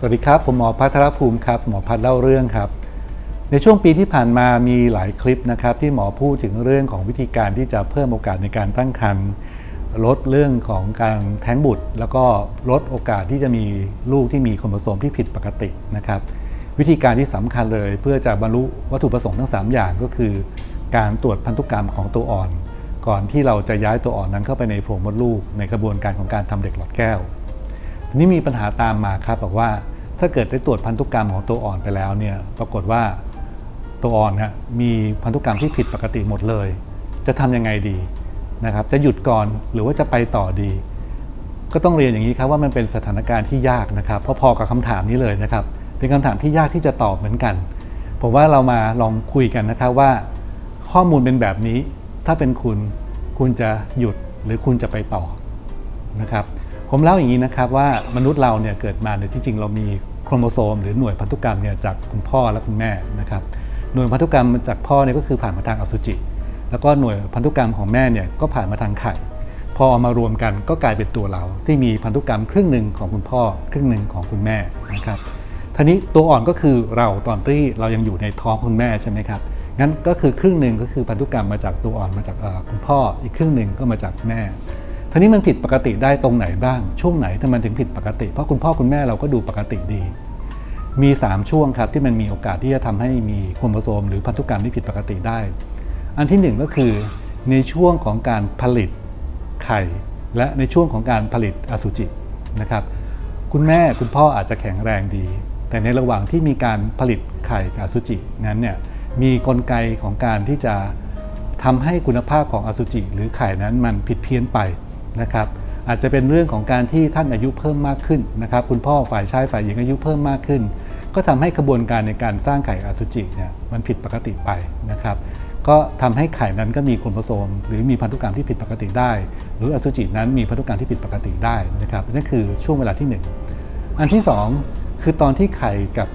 สวัสดีครับ ผมหมอพัทรภูมิครับ หมอพัทเล่าเรื่องครับ ในช่วงปีที่ผ่านมามีหลายคลิปนะครับ ที่หมอพูดถึงเรื่องของวิธีการที่จะเพิ่มโอกาสในการตั้งครรภ์ลดเรื่องของการแท้งบุตร แล้วก็ลดโอกาสที่จะมีลูกที่มีโครโมโซมที่ผิดปกตินะครับ วิธีการที่สำคัญเลยเพื่อจะบรรลุวัตถุประสงค์ทั้ง 3 อย่างก็คือ การตรวจพันธุกรรมของตัวอ่อน ก่อนที่เราจะย้ายตัวอ่อนนั้นเข้าไปในโพรงมดลูกในกระบวนการของการทำเด็กหลอดแก้ว ทีนี้มีปัญหาตามมาครับบอกว่าถ้าเกิดได้ตรวจพันธุกรรมของตัวอ่อนไปแล้วเนี่ยปรากฏว่าตัวอ่อนเนี่ยมีพันธุกรรมที่ผิดปกติหมดเลย จะทำยังไงดีนะครับ จะหยุดก่อนหรือว่าจะไปต่อดี ก็ต้องเรียนอย่างนี้ครับว่ามันเป็นสถานการณ์ที่ยากนะครับพอๆกับคำถามนี้เลยนะครับ เป็นคำถามที่ยากที่จะตอบเหมือนกัน ผมว่าเรามาลองคุยกันนะครับว่า ข้อมูลเป็นแบบนี้ ถ้าเป็นคุณคุณจะหยุดหรือคุณจะไปต่อนะครับ ผมเล่าอย่างนี้นะครับว่ามนุษย์เราเนี่ยเกิดมาเนี่ยที่จริงเรามีโครโมโซม หรือหน่วยพันธุกรรมเนี่ยจากคุณพ่อและคุณแม่นะครับหน่วยพันธุกรรมจากพ่อเนี่ยก็คือผ่านมาทางอสุจิ แล้วก็หน่วยพันธุกรรมของแม่เนี่ยก็ผ่านมาทางไข่พอเอามารวมกันก็กลายเป็นตัวเรา ที่มีพันธุกรรมครึ่งหนึ่งของคุณพ่อ ครึ่งหนึ่งของคุณแม่นะครับทีนี้ตัวอ่อนก็คือเราตอนที่เรายังอยู่ในท้องคุณแม่ใช่ไหมครับงั้นก็คือครึ่งหนึ่งก็คือพันธุกรรมมาจากตัวอ่อนมาจากคุณพ่ออีกครึ่งหนึ่งก็มาจากแม่ ทีนี้มันผิดปกติได้ตรงไหนบ้าง ช่วงไหนทำไมถึงผิดปกติ เพราะคุณพ่อคุณแม่เราก็ดูปกติดี มี 3 ช่วงครับที่มันมีโอกาสที่จะทำให้มีโครโมโซม หรือพันธุกรรมที่ผิดปกติได้ อันที่หนึ่งก็คือในช่วงของการผลิตไข่ และในช่วงของการผลิตอสุจินะครับ คุณแม่คุณพ่ออาจจะแข็งแรงดี แต่ในระหว่างที่มีการผลิตไข่กับอสุจินั้นเนี่ยมีกลไกของการที่จะทำให้คุณภาพของอสุจิ หรือไข่นั้นมันผิดเพี้ยนไป นะครับอาจจะเป็นเรื่องของการที่ท่านอายุเพิ่มมากขึ้นนะครับคุณพ่อฝ่ายชายฝ่ายหญิงอายุเพิ่มมากขึ้น ก็ทำให้กระบวนการในการสร้างไข่อสุจิเนี่ยมันผิดปกติไปนะครับก็ทำให้ไข่นั้นก็มีโครโมโซม หรือมีพันธุกรรมที่ผิดปกติได้ หรืออสุจินั้นมีพันธุกรรมที่ผิดปกติได้นะครับนั่นคือช่วงเวลาที่หนึ่งอันที่ 2 คือตอนที่ไข่กับ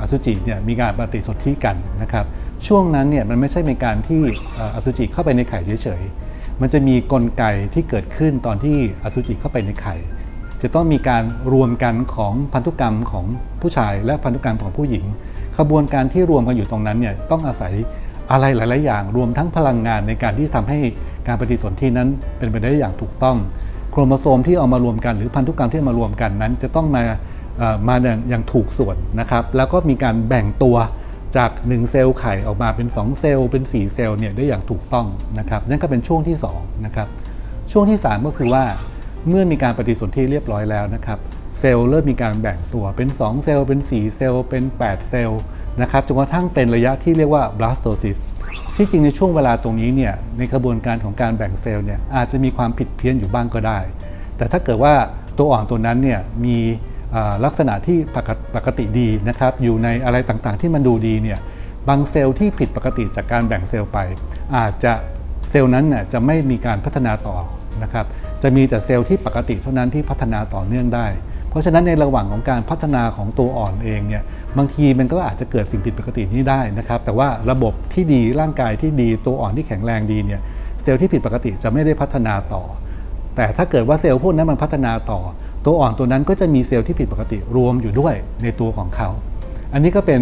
อสุจิเนี่ยมีการปฏิสนธิกันนะครับช่วงนั้นเนี่ยมันไม่ใช่เป็นการที่อ่าอสุจิเข้าไปในไข่เฉยๆ มันจะมีกลไกที่เกิดขึ้นตอนที่อสุจิเข้าไปในไข่ จะต้องมีการรวมกันของพันธุกรรมของผู้ชายและพันธุกรรมของผู้หญิง ขบวนการที่รวมกันอยู่ตรงนั้นเนี่ยต้องอาศัยอะไรหลาย ๆ อย่าง รวมทั้งพลังงานในการที่ทำให้การปฏิสนธินั้นเป็นไปได้อย่างถูกต้อง โครโมโซมที่เอามารวมกันหรือพันธุกรรมที่เอามารวมกันนั้น จะต้องมามาอย่างถูกส่วนนะครับ แล้วก็มีการแบ่งตัว จาก 1 เซลล์ไข่ออกมาเป็น 2 เซลล์เป็น 4 เซลล์เนี่ยได้อย่างถูกต้องนะครับนั่นก็เป็นช่วงที่2นะครับช่วงที่ 3 ก็คือว่าเมื่อมีการปฏิสนธิเรียบร้อยแล้วนะครับเซลล์เริ่มมีการแบ่งตัวเป็น 2 เซลล์เป็น 4 เซลล์เป็น 8 เซลล์นะครับจนกระทั่งเป็นระยะที่เรียกว่า blastocyst ที่จริงในช่วงเวลาตรงนี้เนี่ยในกระบวนการของการแบ่งเซลล์เนี่ยอาจจะมีความผิดเพี้ยนอยู่บ้างก็ได้ แต่ถ้าเกิดว่าตัวอ่อนตัวนั้นเนี่ยมี ลักษณะที่ปกติปกติดีนะครับอยู่ในอะไรต่างๆ ที่มันดูดีเนี่ยบางเซลล์ที่ผิดปกติจากการแบ่งเซลล์ไป อาจจะเซลล์นั้นน่ยจะไม่มีการพัฒนาต่อนะครับจะมีแต่เซลล์ที่ปกติเท่านั้นที่พัฒนาต่อเนื่องได้ เพราะฉะนั้นในระหว่างของการพัฒนาของตัวอ่อนเองเนี่ยบางทีมันก็อาจจะเกิดสิ่งผิดปกตินี้ได้นะครับ แต่ว่าระบบที่ดีร่างกายที่ดีตัวอ่อนที่แข็งแรงดีเนี่ยเซลล์ที่ผิดปกติจะไม่ได้พัฒนาต่อ แต่ถ้าเกิดว่าเซลล์พวกนั้นมันพัฒนาต่อ ตัวอ่อนตัวนั้นก็จะมีเซลล์ที่ผิดปกติรวมอยู่ด้วยในตัวของเขา อันนี้ก็เป็น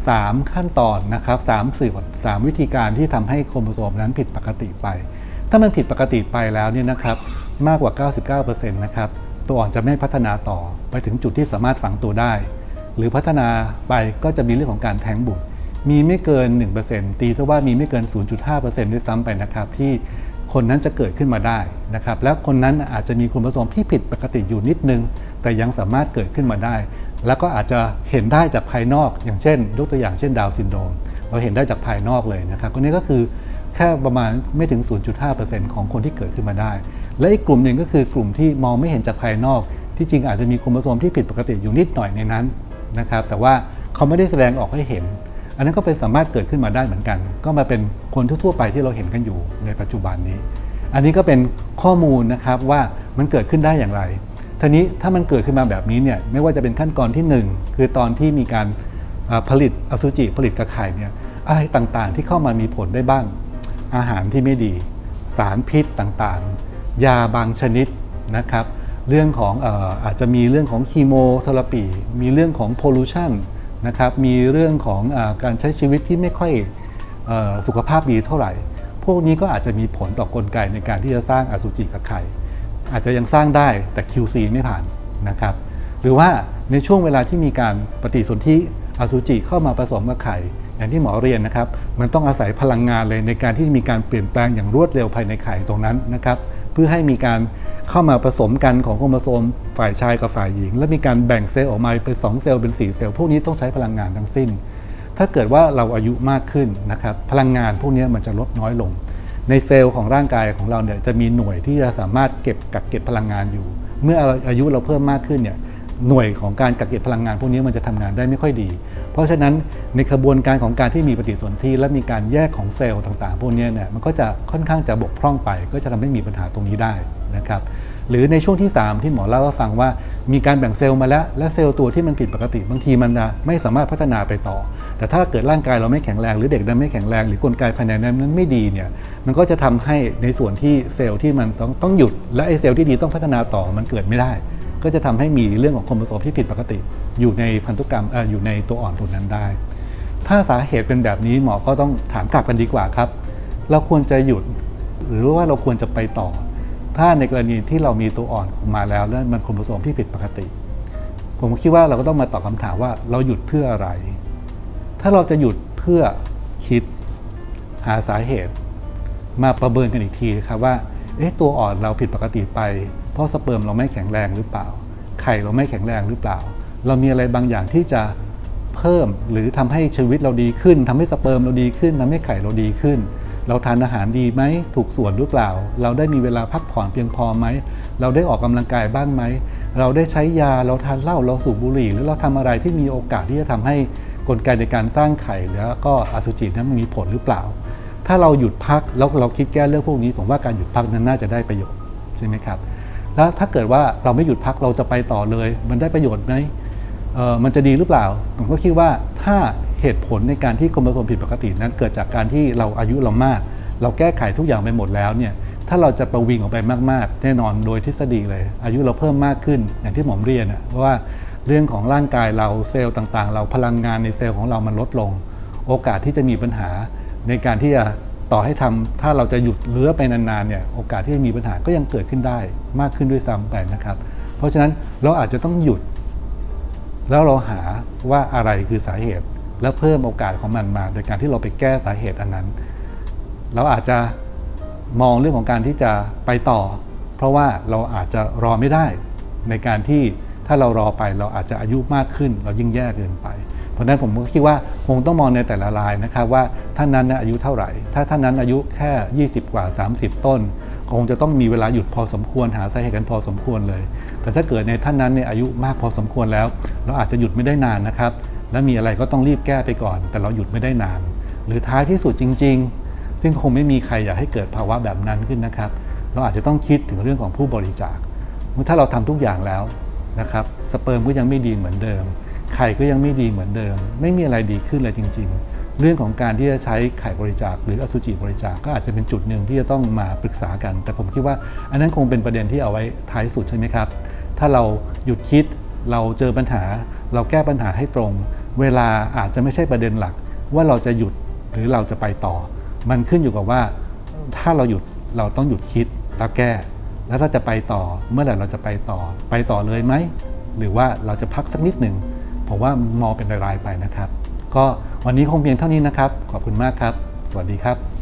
3 ขั้นตอนนะครับ3สื่อ3วิธีการที่ทำให้โครโมโซมนั้นผิดปกติไป ถ้ามันผิดปกติไปแล้วเนี่ยนะครับมากกว่า 99%นะครับตัวอ่อนจะไม่พัฒนาต่อไปถึงจุดที่สามารถฝังตัวได้ หรือพัฒนาไปก็จะมีเรื่องของการแท้งบุตรมีไม่เกิน 1%ตีซะว่ามีไม่เกิน 0.5%ด้วยซ้ำไปนะครับที่ คนนั้นจะเกิดขึ้นมาได้นะครับ และคนนั้นอาจจะมีครโมโซมที่ผิดปกติอยู่นิดนึง แต่ยังสามารถเกิดขึ้นมาได้ แล้วก็อาจจะเห็นได้จากภายนอก อย่างเช่นยกตัวอย่างเช่นดาวซินโดมเราเห็นได้จากภายนอกเลยนะครับอันนี้ก็คือแค่ประมาณไม่ถึง 0.5%ของคนที่เกิดขึ้นมาได้ และอีกกลุ่มหนึ่งก็คือกลุ่มที่มองไม่เห็นจากภายนอก ที่จริงอาจจะมีครโมโซมที่ผิดปกติอยู่นิดหน่อยในนั้นนะครับ แต่ว่าเขาไม่ได้แสดงออกให้เห็น อันนั้นก็เป็นสามารถเกิดขึ้นมาได้เหมือนกัน ก็มาเป็นคนทั่วๆไปที่เราเห็นกันอยู่ในปัจจุบันนี้ อันนี้ก็เป็นข้อมูลนะครับว่ามันเกิดขึ้นได้อย่างไรทีนี้ถ้ามันเกิดขึ้นมาแบบนี้เนี่ยไม่ว่าจะเป็นขั้นตอนที่ 1 คือตอนที่มีการผลิตอสุจิผลิตกระไข่เนี่ยอะไรต่างๆที่เข้ามามีผลได้บ้าง อาหารที่ไม่ดี สารพิษต่างๆ ยาบางชนิดนะครับ เรื่องของอออาจจะมีเรื่องของคีโมเทอราปี มีเรื่องของโพลูชัน นะครับมีเรื่องของอการใช้ชีวิตที่ไม่ค่อยอสุขภาพดีเท่าไหร่ พวกนี้ก็อาจจะมีผลต่อกลไกในการที่จะสร้างอสุจิกับไข่ อาจจะยังสร้างได้แต่ QC ไม่ผ่านนะครับ หรือว่าในช่วงเวลาที่มีการปฏิสนธิอสุจิเข้ามาผสมกับไข่อย่างที่หมอเรียนนะครับ มันต้องอาศัยพลังงานเลยในการที่มีการเปลี่ยนแปลงอย่างรวดเร็วภายในไข่ตรงนั้นนะครับ พื่อให้มีการเข้ามาผสมกันของโครโมโซมฝ่ายชายกับฝ่ายหญิง และมีการแบ่งเซลล์ออกมาเป็น 2 เซลล์เป็น 4 เซลล์พวกนี้ต้องใช้พลังงานทั้งสิ้น ถ้าเกิดว่าเราอายุมากขึ้นนะครับพลังงานพวกนี้มันจะลดน้อยลง ในเซลล์ของร่างกายของเราเนี่ยจะมีหน่วยที่จะสามารถเก็บกักเก็บพลังงานอยู่ เมื่ออายุเราเพิ่มมากขึ้นเนี่ย หน่วยของการกักเก็บพลังงานพวกนี้มันจะทำงานได้ไม่ค่อยดี เพราะฉะนั้นในกระบวนการของการที่มีปฏิสนธิและมีการแยกของเซลล์ต่างๆ พวกนี้เนี่ยมันก็จะค่อนข้างจะบกพร่องไป ก็จะทำให้มีปัญหาตรงนี้ได้นะครับหรือในช่วงที่ 3 ที่หมอเล่าให้ฟังว่ามีการแบ่งเซลล์มาแล้ว และเซลล์ตัวที่มันผิดปกติ บางทีมันไม่สามารถพัฒนาไปต่อ แต่ถ้าเกิดร่างกายเราไม่แข็งแรงหรือเด็กนั้นไม่แข็งแรงหรือกลไกภายในนั้นไม่ดีเนี่ยมันก็จะทำให้ในส่วนที่เซลล์ที่มันต้องหยุด และไอเซลล์ที่ดีต้องพัฒนาต่อมันเกิดไม่ได้ ก็จะทำให้มีเรื่องของโครโมโซมที่ผิดปกติ อยู่ในพันธุกรรมออยู่ในตัวอ่อนตัวนั้นได้ ถ้าสาเหตุเป็นแบบนี้หมอก็ต้องถามกลับกันดีกว่าครับ เราควรจะหยุดหรือว่าเราควรจะไปต่อ ถ้าในกรณีที่เรามีตัวอ่อนออกมาแล้วแล้วมันโครโมโซมที่ผิดปกติ ผมคิดว่าเราก็ต้องมาตอบคำถามว่าเราหยุดเพื่ออะไร ถ้าเราจะหยุดเพื่อคิดหาสาเหตุ มาประเมินกันอีกทีครับว่า เอ๊ะตัวอ่อนเราผิดปกติไป เพราะสเปิร์มเราไม่แข็งแรงหรือเปล่า ไข่เราไม่แข็งแรงหรือเปล่า เรามีอะไรบางอย่างที่จะเพิ่มหรือทำให้ชีวิตเราดีขึ้นทำให้สเปิร์มเราดีขึ้นทำให้ไข่เราดีขึ้น เราทานอาหารดีไหมถูกส่วนหรือเปล่า เราได้มีเวลาพักผ่อนเพียงพอไหม เราได้ออกกำลังกายบ้างไหม เราได้ใช้ยาเราทานเหล้าเราสูบบุหรี่ หรือเราทำอะไรที่มีโอกาสที่จะทำให้กลไกในการสร้างไข่แล้วก็อสุจินั้นมันมีผลหรือเปล่า ถ้าเราหยุดพักแล้วเราคิดแก้เรื่องพวกนี้ ผมว่าการหยุดพักนั้นน่าจะได้ประโยชน์ใช่ไหมครับ แล้วถ้าเกิดว่าเราไม่หยุดพักเราจะไปต่อเลย มันได้ประโยชน์ไหมเออมันจะดีหรือเปล่า ผมก็คิดว่าถ้าเหตุผลในการที่โครโมโซมผิดปกตินั้นเกิดจากการที่เราอายุเรามาก เราแก้ไขทุกอย่างไปหมดแล้วเนี่ยถ้าเราจะประวิงออกไปมาก ๆ แน่นอนโดยทฤษฎีเลย อายุเราเพิ่มมากขึ้นอย่างที่ผมเรียนนะเพราะว่าเรื่องของร่างกายเราเซลล์ต่างๆ เราพลังงานในเซลล์ของเรามันลดลง โอกาสที่จะมีปัญหา ในการที่จะต่อให้ทำถ้าเราจะหยุดเลื้อไปนานๆเนี่ยโอกาสที่จะมีปัญหาก็ยังเกิดขึ้นได้มากขึ้นด้วยซ้ำไปนะครับ เพราะฉะนั้นเราอาจจะต้องหยุด แล้วเราหาว่าอะไรคือสาเหตุ แล้วเพิ่มโอกาสของมันมา โดยการที่เราไปแก้สาเหตุอันนั้น เราอาจจะมองเรื่องของการที่จะไปต่อ เพราะว่าเราอาจจะรอไม่ได้ในการที่ถ้าเรารอไปเราอาจจะอายุมากขึ้น เรายิ่งแย่เกินไป ราะนั้นผมก็คิดว่าคงต้องมองในแต่ละรายนะครับว่าท่านนั้นอายุเท่าไหร่ ถ้าท่านนั้นอายุแค่ 20 กว่า 30 ต้น คงจะต้องมีเวลาหยุดพอสมควรหาสาเหตุกันพอสมควรเลย แต่ถ้าเกิดในท่านนั้นเนี่ยอายุมากพอสมควรแล้ว เราอาจจะหยุดไม่ได้นานนะครับ และมีอะไรก็ต้องรีบแก้ไปก่อน แต่เราหยุดไม่ได้นาน หรือท้ายที่สุดจริง ๆ ซึ่งคงไม่มีใครอยากให้เกิดภาวะแบบนั้นขึ้นนะครับ เราอาจจะต้องคิดถึงเรื่องของผู้บริจาคถ้าเราทำทุกอย่างแล้วนะครับสเปิร์มก็ยังไม่ดีเหมือนเดิม ไข่ก็ยังไม่ดีเหมือนเดิม ไม่มีอะไรดีขึ้นเลยจริง ๆ เรื่องของการที่จะใช้ไข่บริจาค หรืออสุจิบริจาคก็อาจจะเป็นจุดหนึ่งที่จะต้องมาปรึกษากัน แต่ผมคิดว่า อันนั้นคงเป็นประเด็นที่เอาไว้ท้ายสุดใช่ไหมครับ ถ้าเราหยุดคิดเราเจอปัญหา เราแก้ปัญหาให้ตรง เวลาอาจจะไม่ใช่ประเด็นหลัก ว่าเราจะหยุดหรือเราจะไปต่อ มันขึ้นอยู่กับว่า ถ้าเราหยุดเราต้องหยุดคิดแล้วแก้ แล้วถ้าจะไปต่อเมื่อไหร่เราจะไปต่อ ไปต่อเลยไหมหรือว่าเราจะพักสักนิดหนึ่ง ผมว่ามองเป็นรายๆไปนะครับ ก็วันนี้คงเพียงเท่านี้นะครับ ขอบคุณมากครับ สวัสดีครับ